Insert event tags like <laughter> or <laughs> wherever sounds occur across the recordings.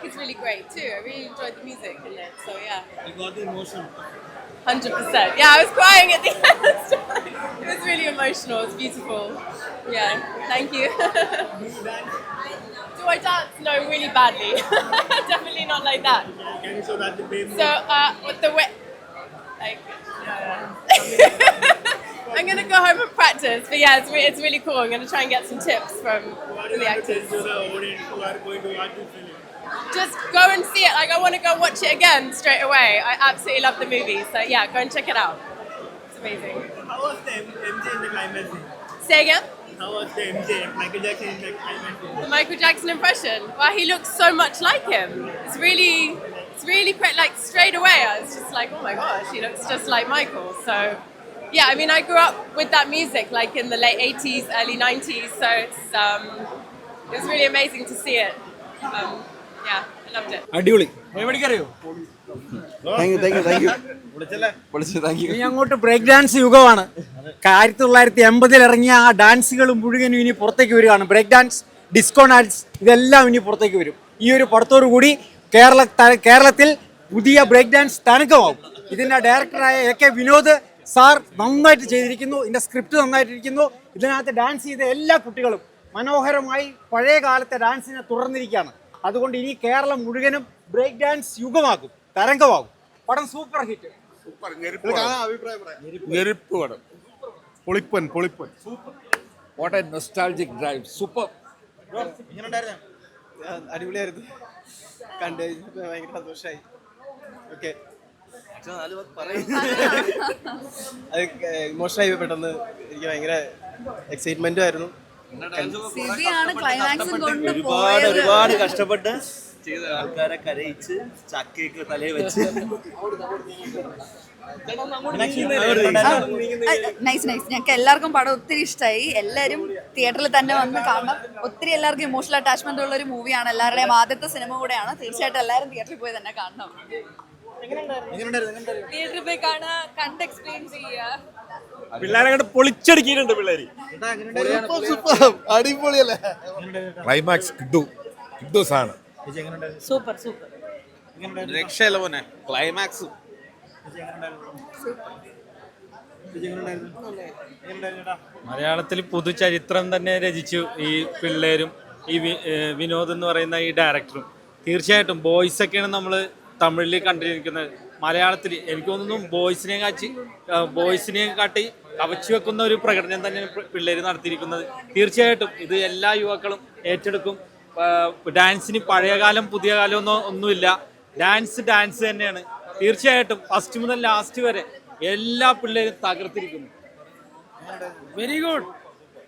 soundtrack is really great too. I really enjoyed the music in it. So yeah, You got the emotion. hundred percent. Yeah, I was crying at the <laughs> end. it was really emotional. It's beautiful. Yeah, thank you. Do I dance? No, really badly. <laughs> Definitely not like that. Can you show that the baby? So uh, with the way, like. <laughs> I'm gonna go home and practice, but yeah, it's, re- it's really cool. I'm gonna try and get some tips from what the do you want to actors. Just go and see it. Like I want to go watch it again straight away. I absolutely love the movie, so yeah, go and check it out. It's amazing. How was the MJ in the? Say again. How was the MJ, Michael Jackson in the Michael Jackson impression. Wow, he looks so much like him. It's really, it's really pre- like straight away. I was just like, oh my gosh, he looks just like Michael. So, yeah, I mean, I grew up with that music like in the late '80s, early '90s. So it's um, it was really amazing to see it. Um, yeah, I loved it. അടിപൊളി. എവിടേക്കറിയോ അങ്ങോട്ട് break dance യുഗമാണ്. ആയിരത്തി തൊള്ളായിരത്തി എൺപതിൽ ഇറങ്ങിയ ആ ഡാൻസുകൾ മുഴുവനും ഇനി പുറത്തേക്ക് വരികയാണ്. ബ്രേക്ക് ഡാൻസ് ഡിസ്കോ ഡാൻസ് ഇതെല്ലാം ഇനി പുറത്തേക്ക് വരും. ഈ ഒരു പടത്തോടു കൂടി കേരള കേരളത്തിൽ പുതിയ ബ്രേക്ക് ഡാൻസ് തനക്കമാവും ഇതിന്റെ ഡയറക്ടറായ എ കെ വിനോദ് സാർ നന്നായിട്ട് ചെയ്തിരിക്കുന്നു. ഇതിന്റെ സ്ക്രിപ്റ്റ് നന്നായിട്ടിരിക്കുന്നു. ഇതിനകത്ത് ഡാൻസ് ചെയ്ത എല്ലാ കുട്ടികളും മനോഹരമായി പഴയ കാലത്തെ ഡാൻസിനെ തുടർന്നിരിക്കുകയാണ് അതുകൊണ്ട് ഇനി കേരളം മുഴുവനും ബ്രേക്ക് ഡാൻസ് യുഗമാകും തരംഗമാകും. പടം സൂപ്പർ ഹിറ്റ് ഞെരുപ്പ് പടം. പൊളിപ്പൻ പൊളിപ്പൻ. What a nostalgic drive super അടിപൊളിയായിരുന്നു. കണ്ട് ഭയങ്കര സന്തോഷമായി ഓക്കെ അത് ഇമോഷനായി പെട്ടെന്ന് എനിക്ക് ഭയങ്കര എക്സൈറ്റ്മെന്റും ആയിരുന്നു. ഒരുപാട് ഒരുപാട് കഷ്ടപ്പെട്ട് ചെയ്ത ആൾക്കാരെ കരയിച്ച് ചക്കയൊക്കെ തലയിൽ വെച്ച്. നൈസ് നൈസ് ഞങ്ങൾക്ക് എല്ലാവർക്കും പടം ഒത്തിരി ഇഷ്ടമായി എല്ലാവരും തിയേറ്ററിൽ തന്നെ വന്ന് കാണണം. ഒത്തിരി എല്ലാവർക്കും ഇമോഷണൽ അറ്റാച്ച്മെന്റ് ഉള്ള ഒരു മൂവിയാണ് എല്ലാവരുടെയും ആദ്യത്തെ സിനിമ കൂടെയാണ്. തീർച്ചയായിട്ടും എല്ലാവരും തിയേറ്ററിൽ പോയി തന്നെ കാണണം. തിയേറ്ററിൽ പോയി കാണാൻ കണ്ട് എക്സ്പ്ലെയിൻ ചെയ്യുക പിള്ളേരെ കണ്ട് പൊളിച്ചടുക്കിയിട്ടുണ്ട് പിള്ളേര്. അടിപൊളിയല്ലേ? ക്ലൈമാക്സ് കിട്ടു. കിട്ടു സാണ്. Super super. രക്ഷയല്ല പോനെ ക്ലൈമാക്സ് മലയാളത്തിൽ പുതുചരിത്രം തന്നെ രചിച്ചു ഈ പിള്ളേരും ഈ വിനോദ് എന്ന് പറയുന്ന ഈ ഡയറക്ടറും തീർച്ചയായിട്ടും ബോയ്സ് ഒക്കെയാണ് നമ്മൾ തമിഴിൽ കണ്ടിരിക്കുന്നത്. മലയാളത്തിൽ എനിക്ക് തോന്നുന്നു ബോയ്സിനെ കാച്ചി ബോയ്സിനെ കാട്ടി കവച്ചു വെക്കുന്ന ഒരു പ്രകടനം തന്നെ പിള്ളേർ നടത്തിയിരിക്കുന്നത്. തീർച്ചയായിട്ടും ഇത് എല്ലാ യുവാക്കളും ഏറ്റെടുക്കും. ഡാൻസിന് പഴയകാലം പുതിയ കാലം ഒന്നും ഒന്നുമില്ല. ഡാൻസ് ഡാൻസ് തന്നെയാണ്. തീർച്ചയായിട്ടും ഫസ്റ്റ് മുതൽ ലാസ്റ്റ് വരെ എല്ലാ പിള്ളേരും തകർത്തിരിക്കുന്നു. വെരി ഗുഡ്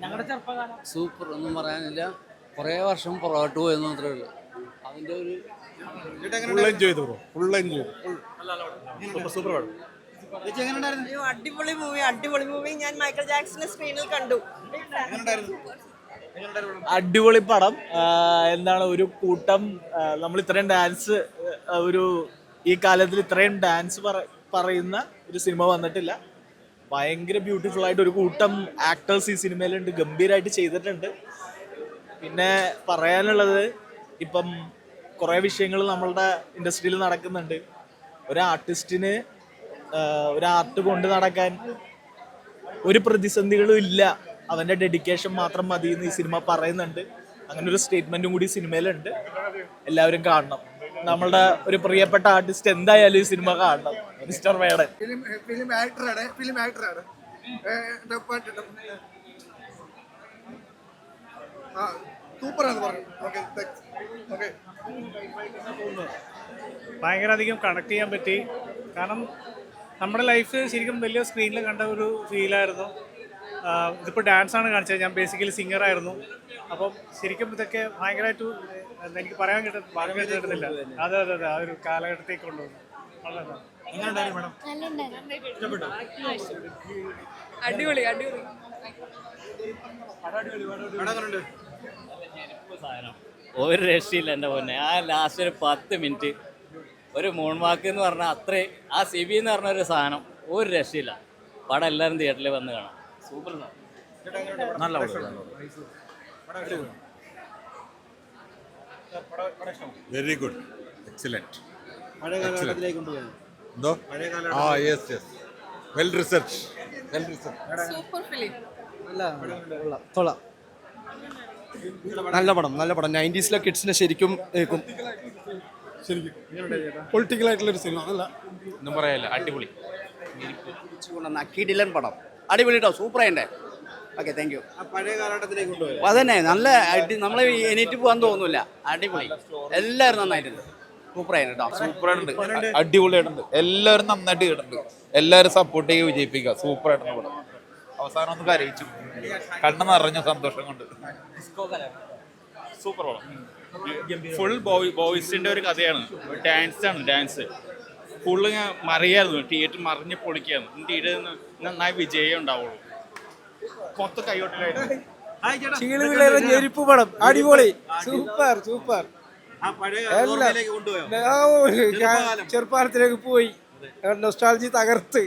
ഞങ്ങളുടെ ചെറുപ്പകാലം. സൂപ്പർ ഒന്നും പറയാനില്ല. കുറേ വർഷം പുറകോട്ട് പോയെന്ന് മാത്രമേ ഉള്ളൂ. അതിന്റെ ഒരു ഫുൾ എൻജോയ് ചെയ്തു ബ്രോ ഫുൾ എൻജോയ് അടിപൊളി മൂവി അടിപൊളി മൂവി ഞാൻ മൈക്കൽ ജാക്സന്റെ സ്ക്രീനിൽ കണ്ടു. അടിപൊളി പടം. എന്താണ് ഒരു കൂട്ടം നമ്മൾ ഇത്രയും ഡാൻസ് ഒരു ഈ കാലത്തിൽ ഇത്രയും ഡാൻസ് പറയുന്ന ഒരു സിനിമ വന്നിട്ടില്ല. ഭയങ്കര ബ്യൂട്ടിഫുൾ ആയിട്ട് ഒരു കൂട്ടം ആക്ടേഴ്സ് ഈ സിനിമയിലുണ്ട് ഗംഭീരമായിട്ട് ചെയ്തിട്ടുണ്ട്. പിന്നെ പറയാനുള്ളത് ഇപ്പം കുറേ വിഷയങ്ങൾ നമ്മളുടെ ഇൻഡസ്ട്രിയിൽ നടക്കുന്നുണ്ട്. ഒരു ആർട്ടിസ്റ്റിന് ഒരു ആർട്ട് കൊണ്ട് നടക്കാൻ ഒരു പ്രതിസന്ധികളും ഇല്ല. അവന്റെ ഡെഡിക്കേഷൻ മാത്രം മതി എന്ന് ഈ സിനിമ പറയുന്നുണ്ട്. അങ്ങനെ ഒരു സ്റ്റേറ്റ്മെന്റും കൂടി സിനിമയിലുണ്ട് എല്ലാവരും കാണണം. നമ്മളുടെ ഒരു പ്രിയപ്പെട്ട ആർട്ടിസ്റ്റ് എന്തായാലും ഈ സിനിമ കാണണം. മിസ്റ്റർ വേടൻ ഫിലിം ഫിലിം ആക്ടറാണ് ഫിലിം ആക്ടറാണ് സൂപ്പറാണ് പറഞ്ഞു ഓക്കെ ഓക്കെ ഭയങ്കര അധികം കണക്ട് ചെയ്യാൻ പറ്റി. കാരണം നമ്മുടെ ലൈഫ് ശരിക്കും വലിയ സ്ക്രീനിൽ കണ്ട ഒരു ഫീലായിരുന്നു ഇതിപ്പോൾ ഡാൻസാണ് കാണിച്ചത്. ഞാൻ ബേസിക്കലി സിംഗറായിരുന്നു അപ്പം ശരിക്കും ഇതൊക്കെ ഭയങ്കരമായിട്ട് എനിക്ക് പറയാൻ കിട്ടും ഭാഗ്യം കിട്ടുന്നില്ല അതെ അതെ അതെ. ആ ഒരു കാലഘട്ടത്തേക്ക് കൊണ്ടുവന്നു. അടിപൊളി അടിപൊളി. ഒരു രക്ഷയില്ല എന്റെ പൊന്നെ. ആ ലാസ്റ്റ് ഒരു പത്ത് മിനിറ്റ് ഒരു മൂൺവാക്ക് എന്ന് പറഞ്ഞാൽ അത്രേ ആ സിബി എന്ന് പറഞ്ഞ ഒരു സാധനം ഒരു രക്ഷയില്ല. പടം എല്ലാവരും തിയേറ്ററിൽ വന്ന് കാണാം. സൂപ്പർ നല്ല വെരി ഗുഡ് എക്സലന്റ് എന്തോ? ആ yes yes well research well research super film കൊള്ളാം. നല്ല പടം നല്ല പടം. നയന്റീസിലെ കിഡ്സിനെ ശരിക്കും ഏക്കും പൊളിറ്റിക്കൽ ആയിട്ടുള്ള ഒരു സിനിമ അല്ല ഒന്നും പറയാല്ല അടിപൊളി. കിടിലൻ പടം. അടിപൊളി കേട്ടോ സൂപ്പർ ആയിണ്ടേ. ഓക്കെ താങ്ക് യു പഴയ കാലഘട്ടത്തിലേക്ക് കൊണ്ടുപോയത് അതന്നെ നല്ല അടി നമ്മളെ എണീറ്റ് പോകാൻ തോന്നുന്നില്ല അടിപൊളി. എല്ലാവരും നന്നായിട്ടുണ്ട്. സൂപ്പർ ആയിട്ടോ സൂപ്പർ ആയിട്ടുണ്ട്. അടിപൊളിയായിട്ടുണ്ട്. എല്ലാവരും നന്നായിട്ട് കേട്ടിട്ടുണ്ട് എല്ലാവരും സപ്പോർട്ട് ചെയ്യുക വിജയിപ്പിക്കുക. സൂപ്പർ ആയിട്ടുണ്ട് പടം. അവസാനം ഒന്ന് കരയിച്ചു. കണ്ണ് നിറഞ്ഞ സന്തോഷം കൊണ്ട്. സൂപ്പർ പടം. ഫുൾ ബോയ് ബോയ്സിന്റെ ഒരു കഥയാണ്. ഡാൻസ് ആണ് ഡാൻസ്. ഫുള്ള് ഞാൻ മറിയായിരുന്നു. തിയേറ്റർ മറിഞ്ഞ് പൊളിക്കായിരുന്നു തിയേറ്ററിൽ നിന്ന് നന്നായി വിജയം ഉണ്ടാവുള്ളൂ. മൊത്തം കൈയോട്ടിലായിരുന്നു. ഞെരിപ്പ് പടം. അടിപൊളി. Super super. ചെറുപ്പകാലത്തിലേക്ക് പോയി. നൊസ്റ്റാൾജി തകർത്ത്.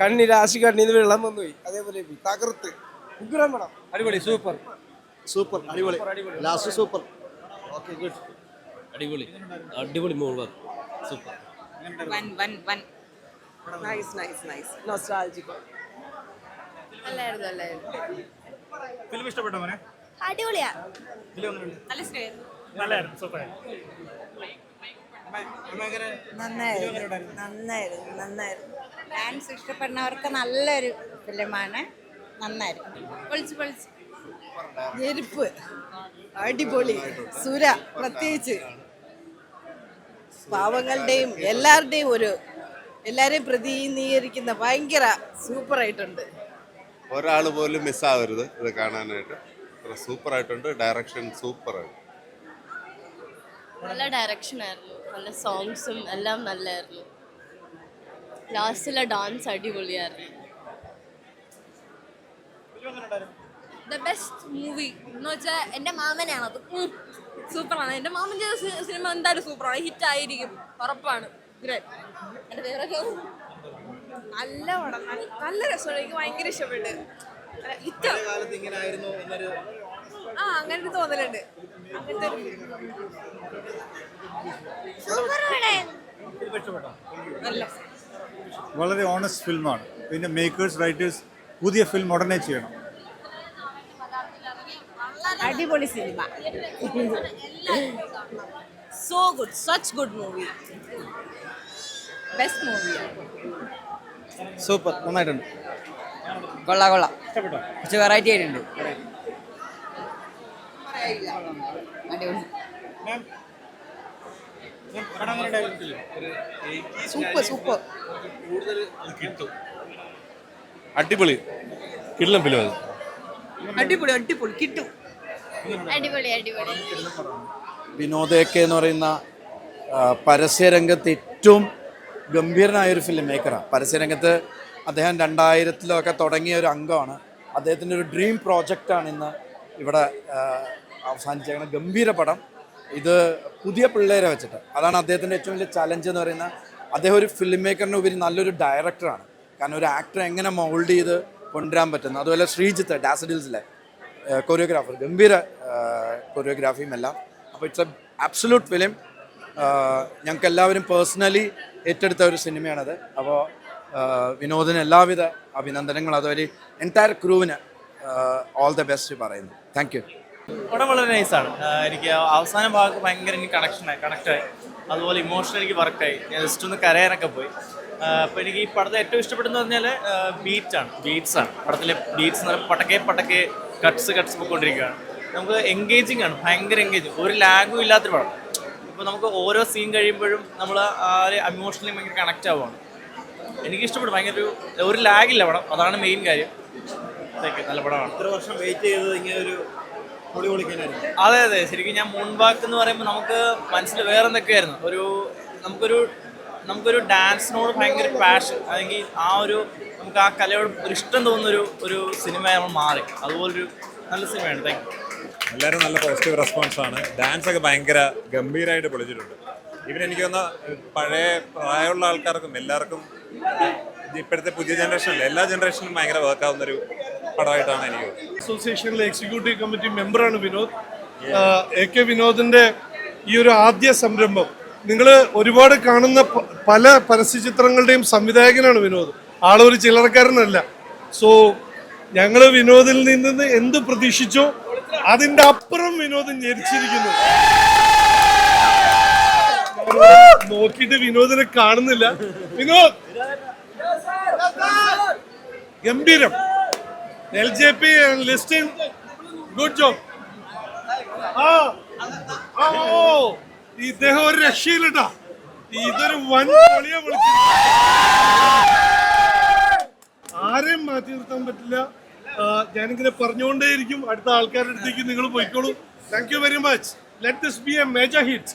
കണ്ണി രാശി കണ്ണിന്ന് വെള്ളം വന്നു പോയി. അതേപോലെ. തകർത്ത്. ഉഗ്രം പടം. അടിപൊളി സൂപ്പർ. സൂപ്പർ. അടിപൊളി. Last super. Okay good. അടിപൊളി. അടിപൊളി move super. One one one nice nice nice nostalgic അല്ലായിരുന്നു അല്ലായിരുന്നു ഫിലിം ഇഷ്ടപ്പെട്ടോ മോനെ? അടിപൊളിയാ. നല്ല സ്നേഹം. നല്ലായിരുന്നു സൂപ്പർ നന്നായിരുന്നു നന്നായിരുന്നു നന്നായിരുന്നു. ഡാൻസ് ഇഷ്ടപ്പെടുന്നവർക്ക് നല്ലൊരു ഫിലിമാണ്. നന്നായിരുന്നു. പൊളിച്ച് പൊളിച്ച്. ഞെരുപ്പ്. അടിപൊളി. സുര പ്രത്യേകിച്ച്. പാവങ്ങളുടെയും എല്ലാവരുടെയും ഒരു എല്ലാരെയും പ്രതിനിധീകരിക്കുന്ന ഭയങ്കര സൂപ്പറായിട്ടുണ്ട്. ഒരാൾ പോലും മിസ്സാവരുത് ഇത് കാണാനായിട്ട്. സൂപ്പർ ആയിട്ടുണ്ട് ഡയറക്ഷൻ സൂപ്പർ ആണ് നല്ല ഡയറക്ഷൻ ആയിരുന്നു. നല്ല സോങ്സും എല്ലാം നല്ലായിരുന്നു. ലാസ്റ്റിലെ ഡാൻസ് അടിപൊളിയായിരുന്നു. ബെസ്റ്റ് മൂവി എന്ന് വെച്ചാൽ എന്റെ മാമനാണ്. അത് സൂപ്പറാണ്. എന്റെ മാമൻ ചെയ്ത സിനിമ എന്തായാലും സൂപ്പറാണ്. ഹിറ്റ് ആയിരിക്കും ഉറപ്പാണ്. എന്റെ നല്ല പടം. നല്ല- രസമാണ്. എനിക്ക് ഭയങ്കര ഇഷ്ടപ്പെട്ട്. ആ അങ്ങനത്തെ തോന്നലുണ്ട്. അങ്ങനത്തെ വളരെ ഓണസ്റ്റ് ഫിലിമാണ് പിന്നെ മേക്കേഴ്സ് റൈറ്റേഴ്സ് പുതിയ ഫിലിം ഉടനെ ചെയ്യണം. അടിപൊളി cinema. So good such good movie best movie super നന്നായിട്ടുണ്ട്. കൊള്ളാം കൊള്ളാം. കുറച്ച് വെറൈറ്റി ആയിട്ടുണ്ട്. സൂപ്പർ സൂപ്പർ അടിപൊളി. ഫിലിം അത്. അടിപൊളി അടിപൊളി. കിട്ടും. അടിപൊളി അടിപൊളി. വിനോദയൊക്കെ എന്ന് പറയുന്ന പരസ്യരംഗത്ത് ഏറ്റവും ഗംഭീരനായ ഒരു ഫിലിം മേക്കറാണ് പരസ്യരംഗത്ത് അദ്ദേഹം രണ്ടായിരത്തിലൊക്കെ തുടങ്ങിയ ഒരു അംഗമാണ്. അദ്ദേഹത്തിന്റെ ഒരു ഡ്രീം പ്രോജക്റ്റാണ് ഇന്ന് ഇവിടെ അവസാനിച്ചേക്കുന്ന ഗംഭീര പടം. ഇത് പുതിയ പിള്ളേരെ വെച്ചിട്ട്. അതാണ് അദ്ദേഹത്തിന്റെ ഏറ്റവും വലിയ ചലഞ്ച് എന്ന് പറയുന്ന അദ്ദേഹം ഒരു ഫിലിം മേക്കറിന് ഉപരി നല്ലൊരു ഡയറക്ടറാണ് കാരണം ഒരു ആക്ടറെ എങ്ങനെ മോൾഡ് ചെയ്ത് കൊണ്ടുവരാൻ പറ്റുന്നു. അതുപോലെ ശ്രീജിത്ത് ഡാസഡിൽസിലെ കൊറിയോഗ്രാഫർ ഗംഭീര കൊറിയോഗ്രാഫിയും എല്ലാം അപ്പോൾ ഇറ്റ്സ് എ ആബ്സലൂട്ട് ഫിലിം ഞങ്ങൾക്ക് എല്ലാവരും പേഴ്സണലി ഏറ്റെടുത്ത ഒരു സിനിമയാണത്. അപ്പോൾ വിനോദിന് എല്ലാവിധ അഭിനന്ദനങ്ങളും. അതുവരെ എന്റയർ ക്രൂവിന് ഓൾ ദ ബെസ്റ്റ് പറയുന്നു. താങ്ക് യു പടം വളരെ നൈസാണ് എനിക്ക് അവസാന ഭാഗത്ത് ഭയങ്കര എനിക്ക് കണക്ഷനായി കണക്റ്റായി അതുപോലെ ഇമോഷണൽ എനിക്ക് വർക്കായി ഞാൻ ജസ്റ്റ് ഒന്ന് കരയാനൊക്കെ പോയി. അപ്പോൾ എനിക്ക് ഈ പടത്തെ ഏറ്റവും ഇഷ്ടപ്പെടുന്നത് പറഞ്ഞാൽ ബീറ്റ്സ് ആണ്. പടത്തിലെ ബീറ്റ്സ് എന്ന് പറയുമ്പോൾ പടക്കേ പട്ടക്കെ കട്ട്സ് കട്ട്സ് പോയിക്കൊണ്ടിരിക്കുകയാണ് നമുക്ക് എൻഗേജിങ് ആണ് ഭയങ്കര എൻഗേജിങ് ഒരു ലാഗും ഇല്ലാത്തൊരു പടം. ഇപ്പോൾ നമുക്ക് ഓരോ സീൻ കഴിയുമ്പോഴും നമ്മൾ ആ ഒരു എമോഷണലി ഭയങ്കര കണക്റ്റ് ആവുകയാണ് എനിക്ക് ഇഷ്ടപ്പെട്ടു ഭയങ്കര ഒരു ഒരു ലാഗില്ല പടം. അതാണ് മെയിൻ കാര്യം. നല്ല പടമാണ്. ഇത്ര വർഷം വെയിറ്റ് ചെയ്തത് ഇങ്ങനെ ഒരു അതെ അതെ. ശരിക്കും ഞാൻ മൂൺവാക്ക് എന്ന് പറയുമ്പോൾ നമുക്ക് മനസ്സിൽ വേറെ എന്തൊക്കെയായിരുന്നു ഒരു നമുക്കൊരു നമുക്കൊരു ഡാൻസിനോട് ഭയങ്കര പാഷൻ അല്ലെങ്കിൽ ആ ഒരു നമുക്ക് ആ കലയോട് ഒരു ഇഷ്ടം തോന്നുന്നൊരു ഒരു സിനിമ നമ്മൾ മാറി. അതുപോലൊരു നല്ല സിനിമയാണ്. താങ്ക് യു എല്ലാവരും നല്ല പോസിറ്റീവ് റെസ്പോൺസ് ആണ്. ഡാൻസ് ഒക്കെ ഭയങ്കര ഗംഭീരമായിട്ട് പൊളിച്ചിട്ടുണ്ട്. ഇവൻ എനിക്ക് തോന്നുന്ന പഴയ പ്രായമുള്ള ആൾക്കാർക്കും എല്ലാവർക്കും ഇപ്പോഴത്തെ പുതിയ ജനറേഷനിൽ എല്ലാ ജനറേഷനും ഭയങ്കര വർക്ക് ആവുന്ന ഒരു പടമായിട്ടാണ് എനിക്ക് അസോസിയേഷനിലെ എക്സിക്യൂട്ടീവ് കമ്മിറ്റി മെമ്പറാണ് വിനോദ്. എ കെ വിനോദിന്റെ ഈ ഒരു ആദ്യ സംരംഭം നിങ്ങൾ ഒരുപാട് കാണുന്ന പല പരസ്യചിത്രങ്ങളുടെയും സംവിധായകനാണ് വിനോദ്. ആളൊരു ചില്ലറക്കാരനല്ല. സോ ഞങ്ങൾ വിനോദിൽ നിന്ന് എന്ത് പ്രതീക്ഷിച്ചോ അതിന്റെ അപ്പുറം വിനോദം ഞെരിച്ചിരിക്കുന്നു. നോക്കിയിട്ട് വിനോദിനെ കാണുന്നില്ല. വിനോദ്! ഗംഭീരം. L J P listing good job ആ, ഓ. ഇദ്ദേഹം ഒരു രക്ഷയിലിട്ട ഇതൊരു വൻ പൊളിയാ വിളിച്ചു ആരെയും മാറ്റി നിർത്താൻ പറ്റില്ല. ഞാനിങ്ങനെ പറഞ്ഞുകൊണ്ടേയിരിക്കും. അടുത്ത ആൾക്കാരുടെ അടുത്തേക്ക് നിങ്ങൾ പോയിക്കോളൂ. Thank you very much let this be a major hit